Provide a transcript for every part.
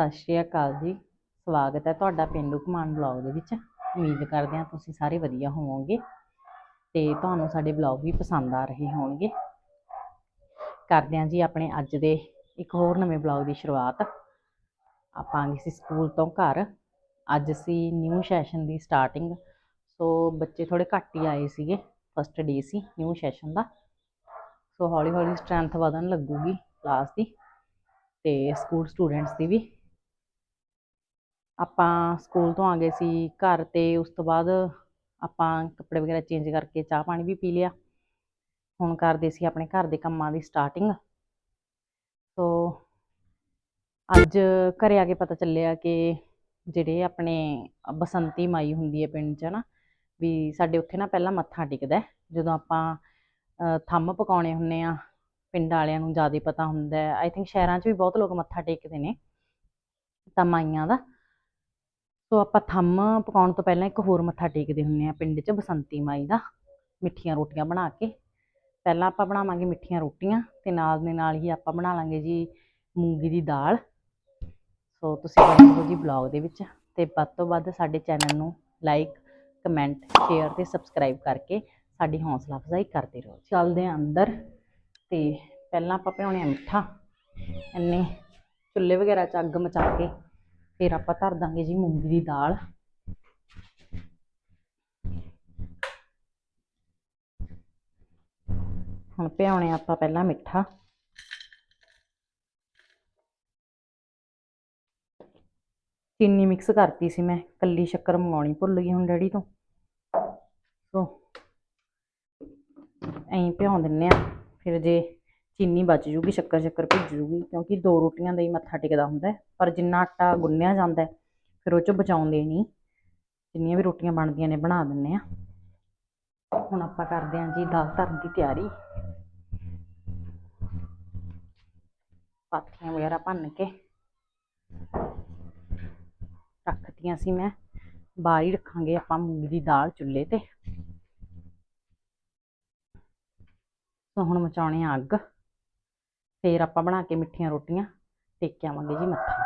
ਸਤਿ ਸ਼੍ਰੀ ਅਕਾਲ ਜੀ। ਸਵਾਗਤ ਹੈ ਤੁਹਾਡਾ ਪੇਂਡੂ ਕਮਾਨ ਬਲੌਗ ਦੇ ਵਿੱਚ। ਉਮੀਦ ਕਰਦੇ ਹਾਂ ਤੁਸੀਂ ਸਾਰੇ ਵਧੀਆ ਹੋਵੋਗੇ ਤੇ ਤੁਹਾਨੂੰ ਸਾਡੇ ਬਲੌਗ ਵੀ ਪਸੰਦ ਆ ਰਹੇ ਹੋਣਗੇ। ਕਰਦੇ ਹਾਂ ਜੀ ਆਪਣੇ ਅੱਜ ਦੇ ਇੱਕ ਹੋਰ ਨਵੇਂ ਬਲੌਗ ਦੀ ਸ਼ੁਰੂਆਤ। ਆਪਾਂ ਗਏ ਸੀ ਸਕੂਲ ਤੋਂ ਘਰ। ਅੱਜ ਅਸੀਂ ਨਿਊ ਸੈਸ਼ਨ ਦੀ ਸਟਾਰਟਿੰਗ। ਸੋ ਬੱਚੇ ਥੋੜੇ ਘੱਟ ਹੀ ਆਏ ਸੀਗੇ। ਫਸਟ ਡੇ ਸੀ ਨਿਊ ਸੈਸ਼ਨ ਦਾ। ਸੋ ਹੌਲੀ ਹੌਲੀ ਸਟਰੈਂਥ ਵਧਣ ਲੱਗੂਗੀ ਕਲਾਸ ਦੀ ਤੇ ਸਕੂਲ ਸਟੂਡੈਂਟਸ ਦੀ ਵੀ। ਆਪਾਂ ਸਕੂਲ ਤੋਂ ਆ ਗਏ ਸੀ ਘਰ ਤੇ ਉਸ ਤੋਂ ਬਾਅਦ ਆਪਾਂ ਕੱਪੜੇ ਵਗੈਰਾ ਚੇਂਜ ਕਰਕੇ ਚਾਹ ਪਾਣੀ ਵੀ ਪੀ ਲਿਆ। ਹੁਣ ਕਰਦੇ ਸੀ ਆਪਣੇ ਘਰ ਦੇ ਕੰਮਾਂ ਦੀ ਸਟਾਰਟਿੰਗ ਸੋ ਅੱਜ ਘਰੇ ਆ ਕੇ ਪਤਾ ਚੱਲਿਆ ਕਿ ਜਿਹੜੇ ਆਪਣੇ ਬਸੰਤੀ ਮਾਈ ਹੁੰਦੀ ਹੈ ਪਿੰਡ 'ਚ ਨਾ, ਵੀ ਸਾਡੇ ਉੱਥੇ ਨਾ ਪਹਿਲਾਂ ਮੱਥਾ ਟਿਕਦਾ ਜਦੋਂ ਆਪਾਂ ਥੰਮ ਪਕਾਉਣੇ ਹੁੰਨੇ ਆ ਪਿੰਡ ਵਾਲਿਆਂ ਨੂੰ ਜ਼ਿਆਦਾ ਪਤਾ ਹੁੰਦਾ ਆਈ ਥਿੰਕ ਸ਼ਹਿਰਾਂ 'ਚ ਵੀ ਬਹੁਤ ਲੋਕ ਮੱਥਾ ਟੇਕਦੇ ਨੇ, ਤਾਂ ਮਾਈਆਂ ਦਾ। ਸੋ ਆਪਾਂ ਥੰਮ ਪਕਾਉਣ ਤੋਂ ਪਹਿਲਾਂ ਇੱਕ ਹੋਰ ਮੱਥਾ ਟੇਕਦੇ ਹੁੰਨੇ ਆ ਪਿੰਡ 'ਚ ਬਸੰਤੀ ਮਾਈ ਦਾ, ਮਿੱਠੀਆਂ ਰੋਟੀਆਂ ਬਣਾ ਕੇ। ਪਹਿਲਾਂ ਆਪਾਂ ਬਣਾਵਾਂਗੇ ਮਿੱਠੀਆਂ ਰੋਟੀਆਂ ਤੇ ਨਾਲ ਦੇ ਨਾਲ ਹੀ ਆਪਾਂ ਬਣਾ ਲਾਂਗੇ ਜੀ ਮੂੰਗੀ ਦੀ ਦਾਲ। ਸੋ ਤੁਸੀਂ ਬਣੇ ਜੀ ਬਲੌਗ ਦੇ ਵਿੱਚ ਤੇ ਵੱਧ ਤੋਂ ਵੱਧ ਸਾਡੇ ਚੈਨਲ ਨੂੰ ਲਾਈਕ, ਕਮੈਂਟ, ਸ਼ੇਅਰ ਤੇ ਸਬਸਕ੍ਰਾਈਬ ਕਰਕੇ ਸਾਡੀ ਹੌਸਲਾ ਅਫਜ਼ਾਈ ਕਰਦੇ ਰਹੋ ਚੱਲਦੇ ਆਂ ਅੰਦਰ ਤੇ ਪਹਿਲਾਂ ਆਪਾਂ ਭਿਉਣੇ ਆ ਮਿੱਠਾ। ਇੰਨੇ ਚੁੱਲ੍ਹੇ ਵਗੈਰਾ 'ਚ ਅੱਗ ਮਚਾ ਕੇ ਫਿਰ ਆਪਾਂ ਧਰ ਦਾਂਗੇ ਜੀ ਮੂੰਗੀ ਦੀ ਦਾਲ। ਹੁਣ ਭਿਉਣੇ ਆਪਾਂ ਪਹਿਲਾਂ ਮਿੱਠਾ। ਚੀਨੀ ਮਿਕਸ ਕਰਤੀ ਸੀ ਮੈਂ, ਕੱਲੀ ਸ਼ੱਕਰ ਮੰਗਾਉਣੀ ਭੁੱਲ ਗਈ ਹੁਣ ਡੈਡੀ ਤੋਂ। ਸੋ, ਐਂ ਭਿਉਂ ਦਿੰਨੇ ਆ, ਫਿਰ ਜੇ ਚੀਨੀ ਬਚ ਜੂਗੀ ਸ਼ੱਕਰ ਸ਼ੱਕਰ ਭੁੱਜ ਜੂਗੀ ਕਿਉਂਕਿ ਦੋ ਰੋਟੀਆਂ ਦਾ ਹੀ ਮੱਥਾ ਟਿਕਦਾ ਹੁੰਦਾ ਪਰ ਜਿੰਨਾ ਆਟਾ ਗੁੰਨਿਆ ਜਾਂਦਾ ਹੈ, ਫਿਰ ਉਹ ਚ ਬਚਾਉਂਦੇ ਨਹੀਂ। ਜਿੰਨੀਆਂ ਵੀ ਰੋਟੀਆਂ ਬਣਦੀਆਂ ਨੇ ਬਣਾ ਦਿੰਨੇ ਆ ਹੁਣ ਆਪਾਂ ਕਰਦੇ ਹਾਂ ਜੀ ਦਾਲ ਧਰਨ ਦੀ ਤਿਆਰੀ। ਪਾਥੀਆਂ ਵਗੈਰਾ ਭੰਨ ਕੇ ਰੱਖਤੀਆਂ ਸੀ ਮੈਂ। ਬਾਹਰ ਹੀ ਰੱਖਾਂਗੇ ਆਪਾਂ ਮੂੰਗੀ ਦੀ ਦਾਲ ਚੁੱਲ੍ਹੇ ਤੇ। ਸੋ ਹੁਣ ਮਚਾਉਣੇ ਆ ਅੱਗ। ਫੇਰ ਆਪਾਂ ਬਣਾ ਕੇ ਮਿੱਠੀਆਂ ਰੋਟੀਆਂ ਟੇਕ ਕੇ ਆਵਾਂਗੇ ਜੀ ਮੱਥਾ।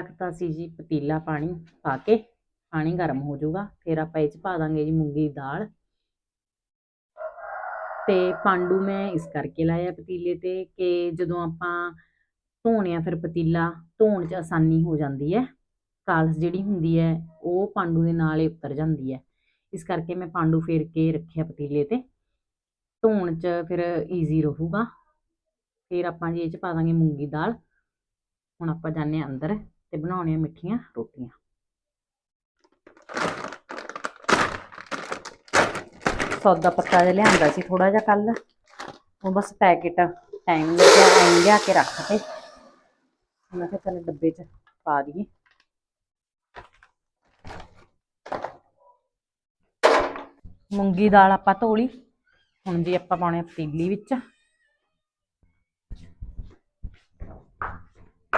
ਰੱਖਤਾ ਸੀ ਜੀ, ਪਤੀਲਾ ਪਾਣੀ ਪਾ ਕੇ, ਪਾਣੀ ਗਰਮ ਹੋ ਜਾਊਗਾ, ਫਿਰ ਆਪਾਂ ਇਹ ਚ ਪਾ ਦਾਂਗੇ ਜੀ ਮੂੰਗੀ ਦੀ ਦਾਲ। ਤੇ ਪਾਂਡੂ ਮੈਂ ਇਸ ਕਰਕੇ ਲਾਇਆ ਪਤੀਲੇ ਤੇ ਕਿ ਜਦੋਂ ਆਪਾਂ ਧੋਣੇ ਆ ਫਿਰ ਪਤੀਲਾ, ਧੋਣ 'ਚ ਆਸਾਨੀ ਹੋ ਜਾਂਦੀ ਹੈ। ਕਾਲਸ ਜਿਹੜੀ ਹੁੰਦੀ ਹੈ, ਉਹ ਪਾਂਡੂ ਦੇ ਨਾਲ ਹੀ ਉਤਰ ਜਾਂਦੀ ਹੈ। ਇਸ ਕਰਕੇ ਮੈਂ ਪਾਂਡੂ ਫੇਰ ਕੇ ਰੱਖਿਆ ਪਤੀਲੇ ਤੇ। ਧੋਣ 'ਚ ਫਿਰ ਈਜ਼ੀ ਰਹੂਗਾ। ਫਿਰ ਆਪਾਂ ਜੀ ਇਹ 'ਚ ਪਾ ਦਾਂਗੇ ਮੂੰਗੀ ਦਾਲ। ਹੁਣ ਆਪਾਂ ਜਾਂਦੇ ਹਾਂ ਅੰਦਰ। ਤੇ ਬਣਾਉਣੀਆਂ ਮਿੱਠੀਆਂ ਰੋਟੀਆਂ। ਸੌਦਾ ਪੱਤਾ ਜਿਹਾ ਲਿਆਂਦਾ ਸੀ ਥੋੜਾ ਜਿਹਾ ਕੱਲ ਉਹ ਬਸ ਪੈਕੇਟ ਟਾਈਮ ਲੱਗਿਆ ਆਈ ਲਿਆ ਕੇ ਰੱਖ ਤੇ। ਮੈਂ ਕਿਹਾ ਚੱਲ ਡੱਬੇ 'ਚ ਪਾ ਦਈਏ। ਮੂੰਗੀ ਦਾਲ ਆਪਾਂ ਧੋਲੀ ਹੁਣ ਜੀ ਆਪਾਂ ਪਾਉਣੇ ਪਤੀਲੀ ਵਿੱਚ।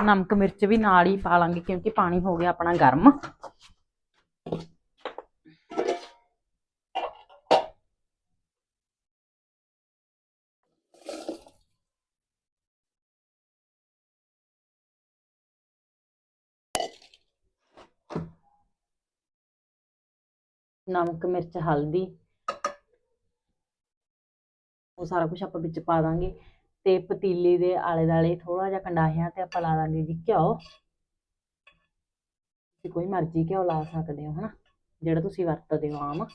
ਨਮਕ ਮਿਰਚ ਵੀ ਨਾਲ ਹੀ ਪਾ ਲਾਂਗੇ ਕਿਉਂਕਿ ਪਾਣੀ ਹੋ ਗਿਆ ਆਪਣਾ ਗਰਮ। ਨਮਕ, ਮਿਰਚ, ਹਲਦੀ, ਉਹ ਸਾਰਾ ਕੁਝ ਆਪਾਂ ਵਿੱਚ ਪਾ ਦਾਂਗੇ। ਤੇ ਪਤੀਲੀ ਦੇ ਆਲੇ ਦਾਲੇ ਥੋੜਾ ਜਿਹਾ ਕੰਡਾਹਿਆਂ ਤੇ ਆਪਾਂ ਲਾ ਦਾਂਗੇ ਜੀ ਘਿਓ। ਤੁਸੀਂ ਕੋਈ ਮਰਜ਼ੀ ਘਿਓ ਲਾ ਸਕਦੇ ਹੋ, ਹਨਾ? ਜਿਹੜਾ ਤੁਸੀਂ ਵਰਤਦੇ ਹੋ ਆਮ।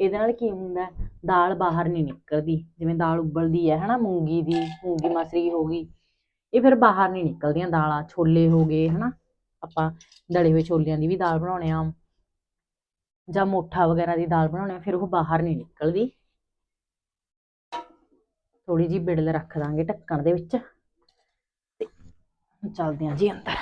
ਇਹਦੇ ਨਾਲ ਕੀ ਹੁੰਦਾ, ਦਾਲ ਬਾਹਰ ਨਹੀਂ ਨਿਕਲਦੀ। ਜਿਵੇਂ ਦਾਲ ਉਬਲਦੀ ਹੈ, ਹਨਾ? ਮੂੰਗੀ ਦੀ, ਮੂੰਗੀ ਮਸਰੀ ਹੋ ਗਈ। ਇਹ ਫਿਰ ਬਾਹਰ ਨਹੀਂ ਨਿਕਲਦੀਆਂ ਦਾਲਾਂ। ਛੋਲੇ ਹੋ ਗਏ, ਹਨਾ? ਆਪਾਂ ਦਲੇ ਹੋਏ ਛੋਲਿਆਂ ਦੀ ਵੀ ਦਾਲ ਬਣਾਉਣੇ ਆ। ਜਾਂ ਮੋਠਾ ਵਗੈਰਾ ਦੀ ਦਾਲ ਬਣਾਉਣੇ ਆ, ਫਿਰ ਉਹ ਬਾਹਰ ਨਹੀਂ ਨਿਕਲਦੀ। ਥੋੜੀ ਜੀ ਬਿੜਲ ਰੱਖ ਦਾਂਗੇ ਢੱਕਣ ਦੇ ਵਿੱਚ ਤੇ ਚੱਲਦੇ ਆਂ ਜੀ ਅੰਦਰ।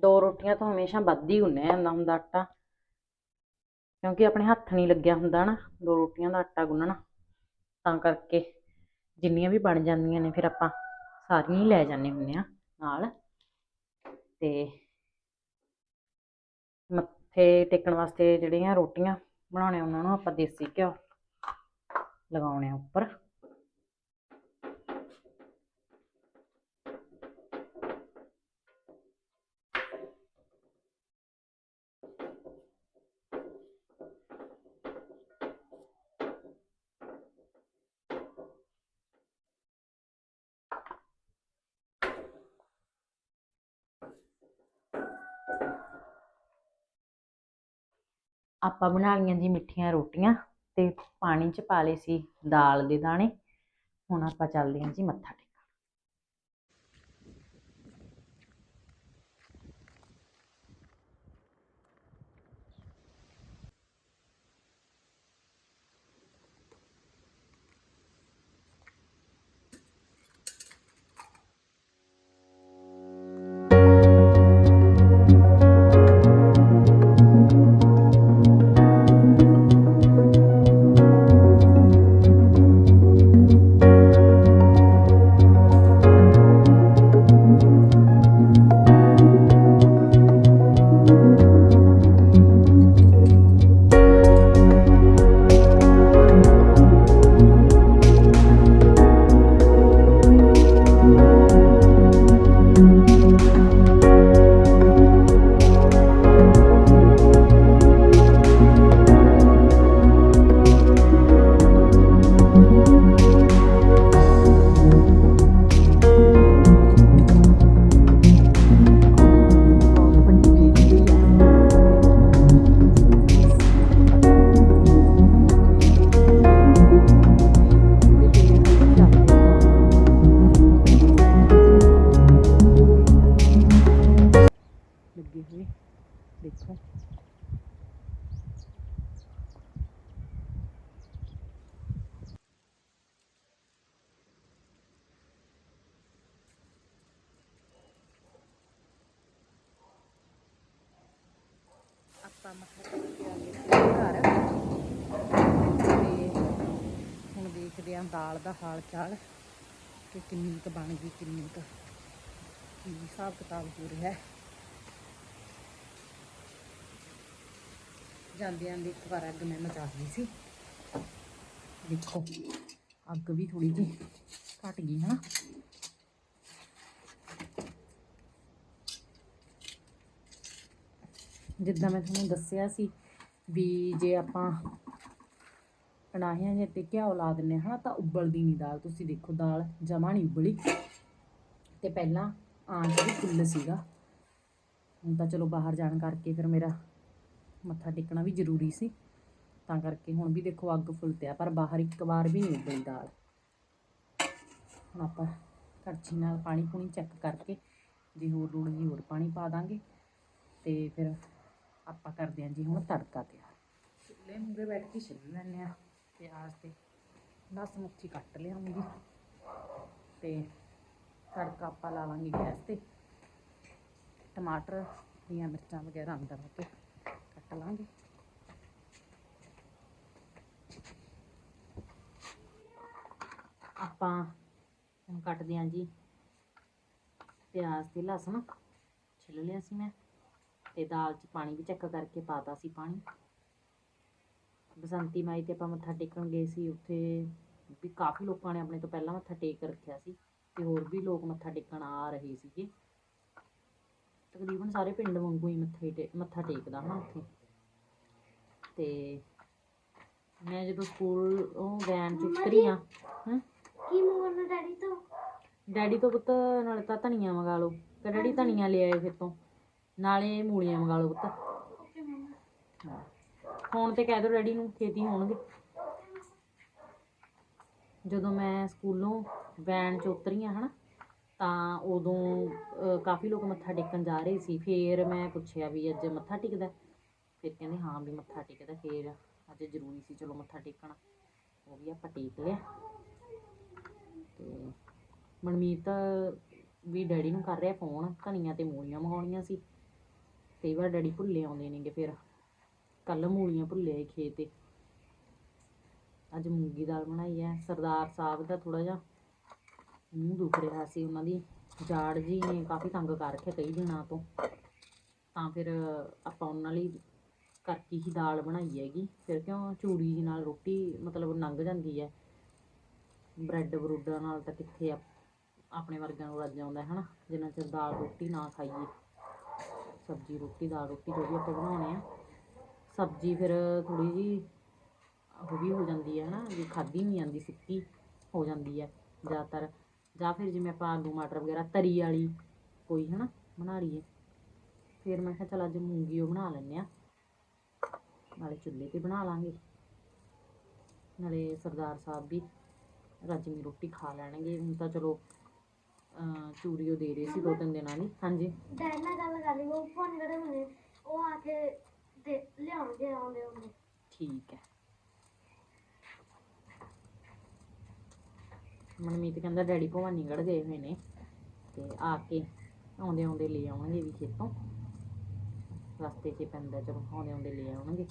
ਦੋ ਰੋਟੀਆਂ ਤਾਂ ਹਮੇਸ਼ਾ ਵੱਧ ਹੀ ਗੁੰਨਿਆ ਜਾਂਦਾ ਹੁੰਦਾ ਆਟਾ। ਕਿਉਂਕਿ ਆਪਣੇ ਹੱਥ ਨਹੀਂ ਲੱਗਿਆ ਹੁੰਦਾ ਨਾ, ਦੋ ਰੋਟੀਆਂ ਦਾ ਆਟਾ ਗੁੰਨਣਾ। ਤਾਂ ਕਰਕੇ ਜਿੰਨੀਆਂ ਵੀ ਬਣ ਜਾਂਦੀਆਂ ਨੇ, ਫਿਰ ਆਪਾਂ ਸਾਰੀਆਂ ਹੀ ਲੈ ਜਾਂਦੇ ਹੁੰਦੇ ਆ ਨਾਲ। ਤੇ ਮੱਥੇ ਟੇਕਣ ਵਾਸਤੇ ਜਿਹੜੀਆਂ ਰੋਟੀਆਂ ਬਣਾਉਣੇ ਉਹਨਾਂ ਨੂੰ ਆਪਾਂ ਦੇਸੀ ਘਿਓ ਲਗਾਉਣੇ ਆ ਉੱਪਰ। ਆਪਾਂ ਬਣਾ ਲਈਆਂ ਜੀ ਮਿੱਠੀਆਂ ਰੋਟੀਆਂ ਤੇ ਪਾਣੀ 'ਚ ਪਾ ਲਏ ਸੀ ਦਾਲ ਦੇ ਦਾਣੇ। ਹੁਣ ਆਪਾਂ ਚੱਲਦੇ ਹਾਂ ਜੀ ਮੱਥਾ ਟੇਕਣ। ਆਪਾਂ ਮੱਥਾ ਘਰ। ਤੇ ਹੁਣ ਦੇਖਦੇ ਆਂ ਦਾਲ ਦਾ ਹਾਲ ਚਾਲ ਕਿ ਕਿੰਨੀ ਕੁ ਬਣ ਗਈ, ਕਿੰਨੀ ਕੁ ਕੀ ਹਿਸਾਬ ਕਿਤਾਬ ਹੋ ਰਿਹਾ। ਹੈ ਜਾਂਦੇ ਦੀ ਇੱਕ ਵਾਰ ਅੱਗ ਮੈਂ ਮਚਾ ਲਈ ਸੀ। ਦੇਖੋ, ਅੱਗ ਵੀ ਥੋੜੀ ਜਿਹੀ ਘਟ ਗਈ ਹਨਾ। ਜਿੱਦਾਂ ਮੈਂ ਤੁਹਾਨੂੰ ਦੱਸਿਆ ਸੀ ਵੀ ਜੇ ਆਪਾਂ ਕੜਾਹੀਆਂ ਜੇ ਤੇ ਘਿਓ ਲਾ ਦਿੰਨੇ ਹਾਂ ਤਾਂ ਉਬਲਦੀ ਨਹੀਂ ਦਾਲ। ਤੁਸੀਂ ਦੇਖੋ, ਦਾਲ ਜਮਾ ਨਹੀਂ ਉਬਲੀ। ਤੇ ਪਹਿਲਾਂ ਆਂਚ ਵੀ ਫੁੱਲ ਸੀਗਾ, ਹੁਣ ਤਾਂ ਚਲੋ ਬਾਹਰ ਜਾਣ ਕਰਕੇ ਫਿਰ ਮੇਰਾ ਮੱਥਾ ਟੇਕਣਾ ਵੀ ਜ਼ਰੂਰੀ ਸੀ। ਤਾਂ ਕਰਕੇ ਹੁਣ ਵੀ ਦੇਖੋ ਅੱਗ ਫੁੱਲ ਤਿਆ ਪਰ ਬਾਹਰ ਇੱਕ ਵਾਰ ਵੀ ਨਹੀਂ ਉਬਲੀ ਦਾਲ। ਹੁਣ ਆਪਾਂ ਕੜਛੀ ਨਾਲ ਪਾਣੀ ਪੂਣੀ ਚੈੱਕ ਕਰਕੇ ਜੇ ਹੋਰ ਲੋੜ ਜੀ ਹੋਰ ਪਾਣੀ ਪਾ ਦਾਂਗੇ। ਤੇ ਫਿਰ ਆਪਾਂ ਕਰਦੇ ਹਾਂ ਜੀ ਹੁਣ ਤੜਕਾ ਤਿਆਰ। ਚੁੱਲ੍ਹੇ ਮੂਰੇ ਬੈਠ ਕੇ ਛਿੱਲ ਲੈਂਦੇ ਆ ਪਿਆਜ਼ ਤੇ। ਲਸ ਮੁੱਠੀ ਕੱਟ ਲਿਆਉਂਗੀ। ਤੇ ਤੜਕਾ ਆਪਾਂ ਲਾ ਲਾਂਗੇ ਗੈਸ ਤੇ। ਟਮਾਟਰ ਦੀਆਂ ਮਿਰਚਾਂ ਵਗੈਰਾ ਅੰਦਰ ਆ ਕੇ ਕੱਟ ਲਾਂਗੇ। ਆਪਾਂ ਹੁਣ ਕੱਟਦੇ ਆਂ ਜੀ ਪਿਆਜ਼ ਤੇ ਲਸਣ। ਛਿੱਲ ਲਿਆ ਸੀ ਮੈਂ। ਤੇ ਦਾਲ 'ਚ ਪਾਣੀ ਵੀ ਚੈੱਕ ਕਰਕੇ ਪਾਤਾ ਸੀ ਪਾਣੀ। ਬਸੰਤੀ ਮਾਈ ਤੇ ਆਪਾਂ ਮੱਥਾ ਟੇਕਣ ਗਏ ਸੀ ਉੱਥੇ ਵੀ ਕਾਫੀ ਲੋਕਾਂ ਨੇ ਆਪਣੇ ਤੋਂ ਪਹਿਲਾਂ ਮੱਥਾ ਟੇਕ ਰੱਖਿਆ ਸੀ ਤੇ ਹੋਰ ਵੀ ਲੋਕ ਮੱਥਾ ਟੇਕਣ ਆ ਰਹੇ ਸੀਗੇ। ਤਕਰੀਬਨ ਸਾਰੇ ਪਿੰਡ ਵਾਂਗੂ ਹੀ ਮੱਥੇ ਮੱਥਾ ਟੇਕਦਾ ਹਾਂ ਉੱਥੇ। ਤੇ ਮੈਂ ਜਦੋਂ ਸਕੂਲ ਉਹ ਵੈਨ ਚ ਉਤਰੀ ਆ ਹੈਂ ਕੀ ਡੈਡੀ ਤੋਂ? ਪੁੱਤ ਨਾਲੇ ਤਾਂ ਧਨੀਆ ਮੰਗਾ ਲਓ। ਕਿ ਡੈਡੀ ਧਨੀਆ ਲੈ ਆਏ ਫਿਰ ਤੋਂ। ਨਾਲੇ ਮੂਲੀਆਂ ਮੰਗਾ ਲਓ ਪੁੱਤ। ਫੋਨ ਤੇ ਕਹਿ ਦਿਓ ਡੈਡੀ ਨੂੰ ਛੇਤੀ ਹੋਣਗੇ। ਜਦੋਂ ਮੈਂ ਸਕੂਲੋਂ ਵੈਨ 'ਚ ਉਤਰੀ ਆ ਹਨਾ ਤਾਂ ਉਦੋਂ ਕਾਫੀ ਲੋਕ ਮੱਥਾ ਟੇਕਣ ਜਾ ਰਹੇ ਸੀ। ਫਿਰ ਮੈਂ ਪੁੱਛਿਆ ਵੀ ਅੱਜ ਮੱਥਾ ਟੇਕਦਾ? ਫਿਰ ਕਹਿੰਦੇ ਹਾਂ ਵੀ ਮੱਥਾ ਟੇਕਦਾ। ਫਿਰ ਅੱਜ ਜ਼ਰੂਰੀ ਸੀ ਚਲੋ ਮੱਥਾ ਟੇਕਣਾ। ਉਹ ਵੀ ਆਪਾਂ ਟੇਕ ਲਿਆ। ਤੇ ਮਨਮੀਤ ਵੀ ਡੈਡੀ ਨੂੰ ਕਰ ਰਿਹਾ ਫੋਨ। ਧਨੀਆ ਤੇ ਮੂਲੀਆਂ ਮੰਗਾਉਣੀਆਂ ਸੀ। ਕਈ ਵਾਰ ਡੈਡੀ ਭੁੱਲੇ ਆਉਂਦੇ ਨੇਗੇ ਫਿਰ। ਕੱਲ ਮੂਲੀਆਂ ਭੁੱਲੇ ਆਏ ਖੇਤ ਤੇ। ਅੱਜ ਮੂੰਗੀ ਦਾਲ ਬਣਾਈ ਹੈ ਸਰਦਾਰ ਸਾਹਿਬ ਦਾ ਥੋੜਾ ਜਿਹਾ ਮੂੰਹ ਦੁਖ ਰਿਹਾ ਸੀ ਉਹਨਾਂ ਦੀ। ਜਾੜ ਜੀ ਨੇ ਕਾਫੀ ਤੰਗ ਕਰ ਰੱਖਿਆ ਕਈ ਦਿਨਾਂ ਤੋਂ। ਤਾਂ ਫਿਰ ਆਪਾਂ ਉਹਨਾਂ ਲਈ ਕਰਕੇ ਹੀ ਦਾਲ ਬਣਾਈ ਹੈਗੀ। ਫਿਰ ਕਿਉਂ ਚੂਰੀ ਜੀ ਨਾਲ ਰੋਟੀ ਮਤਲਬ ਲੰਘ ਜਾਂਦੀ ਹੈ ਬ੍ਰੈਡ ਬਰੂਡਾਂ ਨਾਲ ਤਾਂ ਕਿੱਥੇ ਆਪਣੇ ਵਰਗਿਆਂ ਨੂੰ ਰੱਜ ਆਉਂਦਾ ਹੈ ਹਨਾ ਜਿੰਨਾ ਚਿਰ ਦਾਲ ਰੋਟੀ ਨਾ ਖਾਈਏ। ਸਬਜ਼ੀ, ਰੋਟੀ, ਦਾਲ, ਰੋਟੀ ਜੋ ਵੀ ਆਪਾਂ ਬਣਾਉਣੇ ਆ। ਸਬਜ਼ੀ ਫਿਰ ਥੋੜੀ ਜੀ ਉਹ ਵੀ ਹੋ ਜਾਂਦੀ ਹੈ ਨਾ ਵੀ ਖਾਧੀ ਨਹੀਂ ਜਾਂਦੀ, ਸੁੱਕੀ ਹੋ ਜਾਂਦੀ ਹੈ ਜ਼ਿਆਦਾਤਰ। ਜਾਂ ਫਿਰ ਜਿਵੇਂ ਆਪਾਂ ਆਲੂ, ਮਟਰ ਵਗੈਰਾ, ਤਰੀ ਵਾਲੀ ਕੋਈ, ਹਨਾ, ਬਣਾ ਲਈਏ। ਫਿਰ ਮੈਂ ਕਿਹਾ ਚਲ ਅੱਜ ਮੂੰਗੀ ਉਹ ਬਣਾ ਲੈਂਦੇ ਆ। ਨਾਲੇ ਚੁੱਲ੍ਹੇ ਤੇ ਬਣਾ ਲਾਂਗੇ। ਨਾਲੇ ਸਰਦਾਰ ਸਾਹਿਬ ਵੀ ਰਾਜਮੀ ਰੋਟੀ ਖਾ ਲੈਣਗੇ। ਹੁਣ ਤਾਂ ਚਲੋ ਚੂਰੀ ਉਹ ਦੇ ਰਹੇ ਸੀ ਦੋ ਤਿੰਨ ਦਿਨਾਂ ਦੀ ਹਾਂਜੀ। ਡੈਡ ਨਾਲ ਗੱਲ ਕਰ ਲਈ ਉਹ ਫੋਨ ਕਰੇ ਹੁਣੇ ਉਹ ਆ ਕੇ ਦੇ ਲਿਆਉਣਗੇ ਆਉਂਦੇ ਆਉਂਦੇ ਠੀਕ ਹੈ। ਮਨਮੀਤ ਕਹਿੰਦਾ ਡੈਡੀ ਭਵਾਨੀਗੜ੍ਹ ਗਏ ਹੋਏ ਨੇ ਤੇ ਆ ਕੇ ਆਉਂਦੇ ਆਉਂਦੇ ਲੈ ਆਉਣਗੇ ਵੀ ਖੇਤੋਂ। ਰਸਤੇ 'ਚ ਪੈਂਦਾ ਚਲੋ ਆਉਂਦੇ ਆਉਂਦੇ ਲੈ ਆਉਣਗੇ।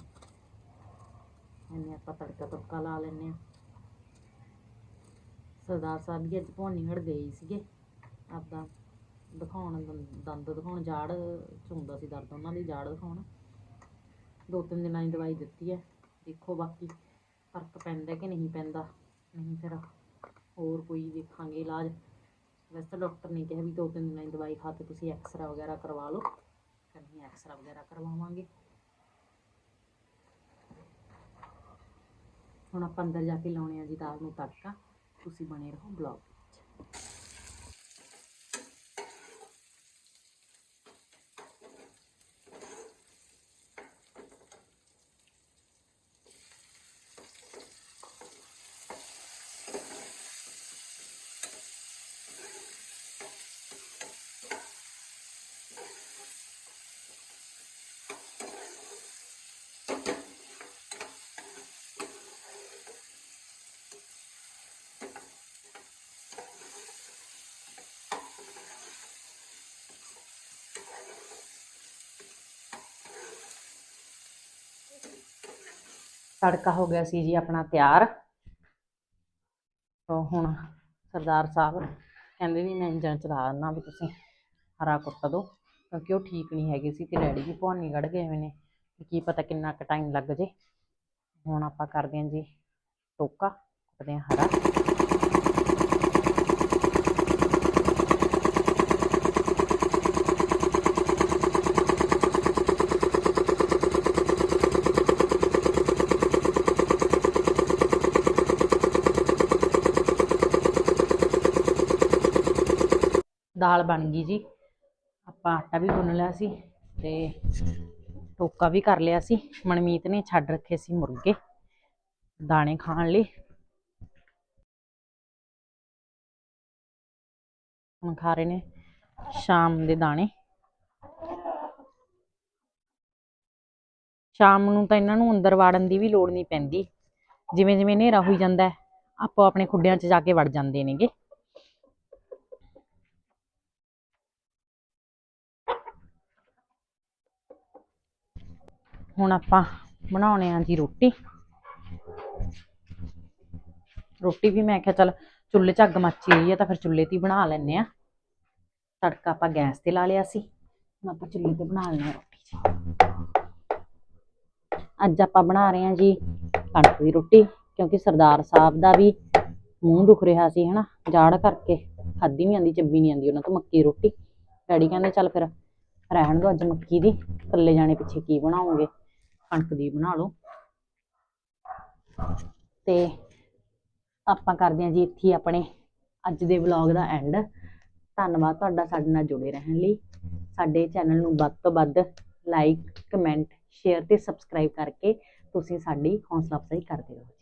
ਐਵੇਂ ਆਪਾਂ ਤੜਕਾ ਤੜਕਾ ਲਾ ਲੈਂਦੇ ਆ ਸਰਦਾਰ ਸਾਹਿਬ ਵੀ ਅੱਜ ਭਵਾਨੀਗੜ੍ਹ ਗਏ ਸੀਗੇ। ਆਪਦਾ ਦਿਖਾਉਣ ਦੰ- ਦੰਦ ਦਿਖਾਉਣ, ਜਾੜ 'ਚ ਹੁੰਦਾ ਸੀ ਦਰਦ, ਉਹਨਾਂ ਦੀ ਜਾੜ ਦਿਖਾਉਣ। ਦੋ ਤਿੰਨ ਦਿਨਾਂ ਦੀ ਦਵਾਈ ਦਿੱਤੀ ਹੈ ਦੇਖੋ ਬਾਕੀ ਫ਼ਰਕ ਪੈਂਦਾ ਕਿ ਨਹੀਂ ਪੈਂਦਾ। ਨਹੀਂ ਫਿਰ ਹੋਰ ਕੋਈ ਦੇਖਾਂਗੇ ਇਲਾਜ। ਵੈਸੇ ਤਾਂ ਡਾਕਟਰ ਨੇ ਕਿਹਾ ਵੀ ਦੋ ਤਿੰਨ ਦਿਨਾਂ ਦੀ ਦਵਾਈ ਖਾ ਕੇ ਤੁਸੀਂ ਐਕਸਰਾ ਵਗੈਰਾ ਕਰਵਾ ਲਓ। ਫਿਰ ਅਸੀਂ ਐਕਸਰਾ ਵਗੈਰਾ ਕਰਵਾਵਾਂਗੇ। ਹੁਣ ਆਪਾਂ ਅੰਦਰ ਜਾ ਕੇ ਲਾਉਣੇ ਆ ਜੀ ਦਾਲ ਨੂੰ ਤੜਕਾ। ਤੁਸੀਂ ਬਣੇ ਰਹੋ ਬਲੌਗ ਤੜਕਾ ਹੋ ਗਿਆ ਸੀ ਜੀ ਆਪਣਾ ਤਿਆਰ। ਤਾਂ ਹੁਣ ਸਰਦਾਰ ਸਾਹਿਬ ਕਹਿੰਦੇ ਵੀ ਮੈਂ ਇੰਜਣ ਚਲਾ ਦਿੰਦਾ ਵੀ ਤੁਸੀਂ ਹਰਾ ਕੁੱਟ ਦਿਓ ਕਿਉਂਕਿ ਉਹ ਠੀਕ ਨਹੀਂ ਹੈਗੇ ਸੀ ਤੇ ਡੈਡੀ ਵੀ ਭਵਾਨੀਗੜ੍ਹ ਗਏ ਹੋਏ ਨੇ। ਕੀ ਪਤਾ ਕਿੰਨਾ ਕੁ ਟਾਈਮ ਲੱਗ ਜੇ। ਹੁਣ ਆਪਾਂ ਕਰਦੇ ਹਾਂ ਜੀ ਟੋਕਾ, ਕੁੱਟਦੇ ਹਾਂ ਹਰਾ। ਦਾਲ ਬਣ ਗਈ ਜੀ। ਆਪਾਂ ਆਟਾ ਵੀ ਗੁੰਨ ਲਿਆ ਸੀ ਤੇ ਟੋਕਾ ਵੀ ਕਰ ਲਿਆ ਸੀ। ਮਨਮੀਤ ਨੇ ਛੱਡ ਰੱਖੇ ਸੀ ਮੁਰਗੇ। ਦਾਣੇ ਖਾਣ ਲਈ। ਹੁਣ ਖਾ ਰਹੇ ਨੇ ਸ਼ਾਮ ਦੇ ਦਾਣੇ। ਸ਼ਾਮ ਨੂੰ ਤਾਂ ਇਹਨਾਂ ਨੂੰ ਅੰਦਰ ਵਾੜਨ ਦੀ ਵੀ ਲੋੜ ਨਹੀਂ ਪੈਂਦੀ। ਜਿਵੇਂ ਜਿਵੇਂ ਹਨੇਰਾ ਹੋਈ ਜਾਂਦਾ ਆਪੋ ਆਪਣੇ ਖੁੱਡਿਆਂ 'ਚ ਜਾ ਕੇ ਵੜ ਜਾਂਦੇ ਨੇਗੇ। ਹੁਣ ਆਪਾਂ ਬਣਾਉਣੇ ਆ ਜੀ ਰੋਟੀ। ਰੋਟੀ ਵੀ ਮੈਂ ਕਿਹਾ ਚੱਲ ਚੁੱਲ੍ਹੇ 'ਚ ਅੱਗ ਮੱਚੀ ਹੋਈ ਆ ਤਾਂ ਫਿਰ ਚੁੱਲ੍ਹੇ 'ਤੇ ਬਣਾ ਲੈਂਦੇ ਆ। ਤੜਕਾ ਆਪਾਂ ਗੈਸ ਤੇ ਲਾ ਲਿਆ ਸੀ। ਹੁਣ ਆਪਾਂ ਚੁੱਲ੍ਹੇ ਤੇ ਬਣਾ ਲੈਂਦੇ ਆ ਰੋਟੀ ਜੀ। ਅੱਜ ਆਪਾਂ ਬਣਾ ਰਹੇ ਆ ਜੀ ਕਣਕ ਦੀ ਰੋਟੀ, ਕਿਉਂਕਿ ਸਰਦਾਰ ਸਾਹਿਬ ਦਾ ਵੀ ਮੂੰਹ ਦੁਖ ਰਿਹਾ ਸੀ ਹਨਾ, ਜਾੜ ਕਰਕੇ। ਖਾਧੀ ਨਹੀਂ ਆਂਦੀ ਚੱਬੀ ਨਹੀਂ ਆਂਦੀ ਉਹਨਾਂ ਤੋਂ ਮੱਕੀ ਦੀ ਰੋਟੀ। ਡੈਡੀ ਕਹਿੰਦੇ ਚੱਲ ਫਿਰ ਰਹਿਣ ਦੋ ਅੱਜ ਮੱਕੀ ਦੀ, ਇਕੱਲੇ ਜਾਣੇ ਪਿੱਛੇ ਕੀ ਬਣਾਉਂਗੇ। ਕਣਕ ਦੀ ਬਣਾ ਲਓ। ਤੇ ਆਪਾਂ ਕਰਦੇ ਹਾਂ ਜੀ ਇੱਥੇ ਆਪਣੇ ਅੱਜ ਦੇ ਵਲੌਗ ਦਾ ਐਂਡ ਧੰਨਵਾਦ ਤੁਹਾਡਾ ਸਾਡੇ ਨਾਲ ਜੁੜੇ ਰਹਿਣ ਲਈ। ਸਾਡੇ ਚੈਨਲ ਨੂੰ ਵੱਧ ਤੋਂ ਵੱਧ ਲਾਈਕ ਕਮੈਂਟ ਸ਼ੇਅਰ ਤੇ ਸਬਸਕ੍ਰਾਈਬ ਕਰਕੇ ਤੁਸੀਂ ਸਾਡੀ ਹੌਸਲਾ ਅਫਜ਼ਾਈ ਕਰਦੇ ਰਹੋ।